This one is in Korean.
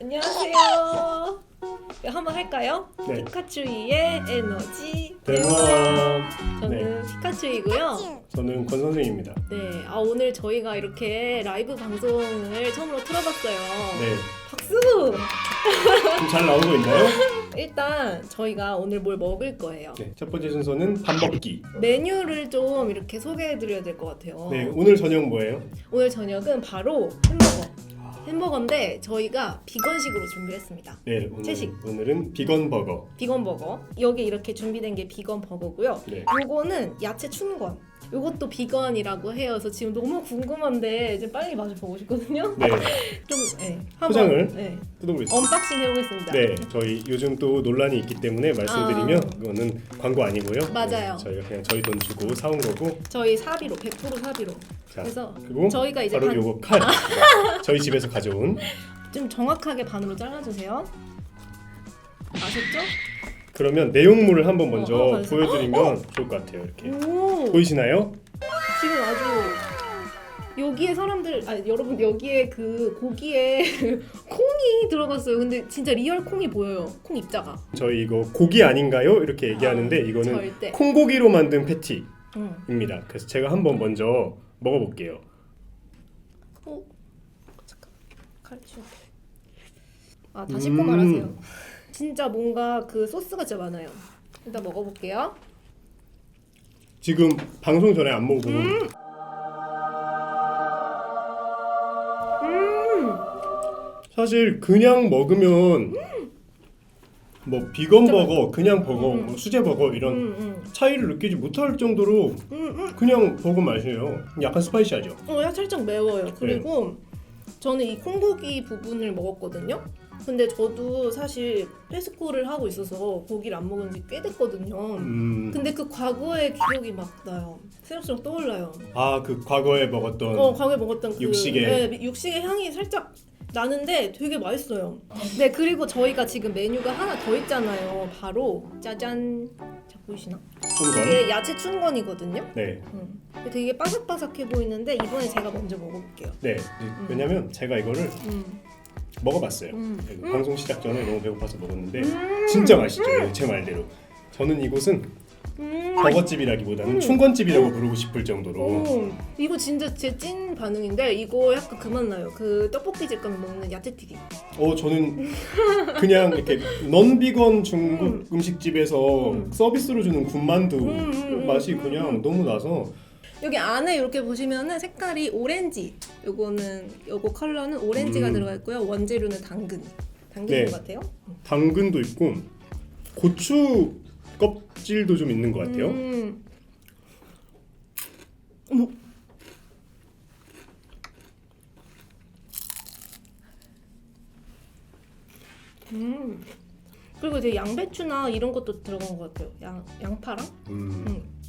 안녕하세요. 이거 한번 할까요? 네. 피카츄이의 에너지 대박. 저는 네. 피카츄이고요. 저는 권 선생입니다. 네, 아 오늘 저희가 이렇게 라이브 방송을 처음으로 틀어봤어요. 네. 박수! 좀 잘 나오고 있나요? 일단 저희가 오늘 뭘 먹을 거예요. 네. 첫 번째 순서는 밥 먹기. 메뉴를 좀 이렇게 소개해드려야 될 것 같아요. 네. 오늘 저녁 뭐예요? 오늘 저녁은 바로 햄버거. 햄버거인데 저희가 비건식으로 준비했습니다. 네. 오늘, 채식. 오늘은 비건 버거. 비건 버거. 여기 이렇게 준비된 게 비건 버거고요. 네. 요거는 야채 춘권. 요것도 비건이라고 해요. 그래서 지금 너무 궁금한데 이제 빨리 맛을 보고 싶거든요. 네. 좀 네. 한번 포장을? 네. 뜯어보겠습니다. 언박싱 해보겠습니다. 네, 저희 요즘 또 논란이 있기 때문에 말씀드리면 아. 이거는 광고 아니고요. 맞아요. 네, 저희가 그냥 저희 돈 주고 사온 거고. 저희 사비로 100% 사비로. 자, 그래서 그리고 저희가 이제 바로 반- 요거 칼. 저희 집에서 가져온. 좀 정확하게 반으로 잘라주세요. 아셨죠? 그러면 내용물을 한번 먼저 어, 어, 보여드리면 좋을 것 같아요. 이렇게 오. 보이시나요? 지금 아주 여기에 사람들 아 여러분 여기에 그 고기에 콩이 들어갔어요. 근데 진짜 리얼 콩이 보여요. 콩 입자가. 저희 이거 고기 아닌가요? 이렇게 얘기하는데 아, 이거는 절대. 콩고기로 만든 패티입니다. 응. 그래서 제가 한번 먼저 먹어볼게요. 어 잠깐 칼슘. 아다 씻고 음. 말하세요. 진짜 뭔가 그 소스가 진짜 많아요. 일단 먹어볼게요. 지금 방송 전에 안 먹어보고 음. 사실 그냥 먹으면 뭐 비건 버거, 그냥 버거, 음. 뭐 수제 버거 이런 음, 음. 차이를 느끼지 못할 정도로 음, 음. 그냥 버거 맛이에요. 약간 스파이시하죠. 어, 야, 살짝 매워요. 네. 그리고 저는 이 콩고기 부분을 먹었거든요. 근데 저도 사실 패스코를 하고 있어서 고기를 안 먹은 지 꽤 됐거든요. 음, 근데 그 과거의 기억이 막 나요. 새록새록 떠올라요. 아 그 과거에 먹었던 어, 과거에 먹었던 그 육식의- 네, 육식의 향이 살짝 나는데 되게 맛있어요. 네, 그리고 저희가 지금 메뉴가 하나 더 있잖아요. 바로 짜잔. 자, 보이시나? 춘건. 이게 야채 춘건이거든요. 네, 음. 되게 바삭바삭해 보이는데 이번에 제가 먼저 먹어볼게요. 네. 왜냐면 제가 이거를 음. 먹어봤어요. 음. 그 음. 방송 시작 전에 너무 배고파서 먹었는데 음. 진짜 맛있죠. 제 말대로. 저는 이곳은 음. 버거집이라기보다는 음. 춘건집이라고 부르고 싶을 정도로 오, 이거 진짜 제 찐 반응인데 이거 약간 그 맛 나요. 그 떡볶이 집 가면 먹는 야채 튀김. 어 저는 그냥 이렇게 넌 비건 중국 음. 식집에서 음. 서비스로 주는 군만두 음, 음, 음, 맛이 음, 그냥 음. 너무 나서 여기 안에 이렇게 보시면은 색깔이 오렌지. 요거는 요거 컬러는 오렌지가 음. 들어가 있고요. 원재료는 당근. 당근인 네. 것 같아요. 당근도 있고 고추 껍질도 좀 있는 것 같아요. 음. 어머. 음. 그리고 되게 양배추나 이런 것도 들어간 것 같아요. 양 양파랑. 음. 음.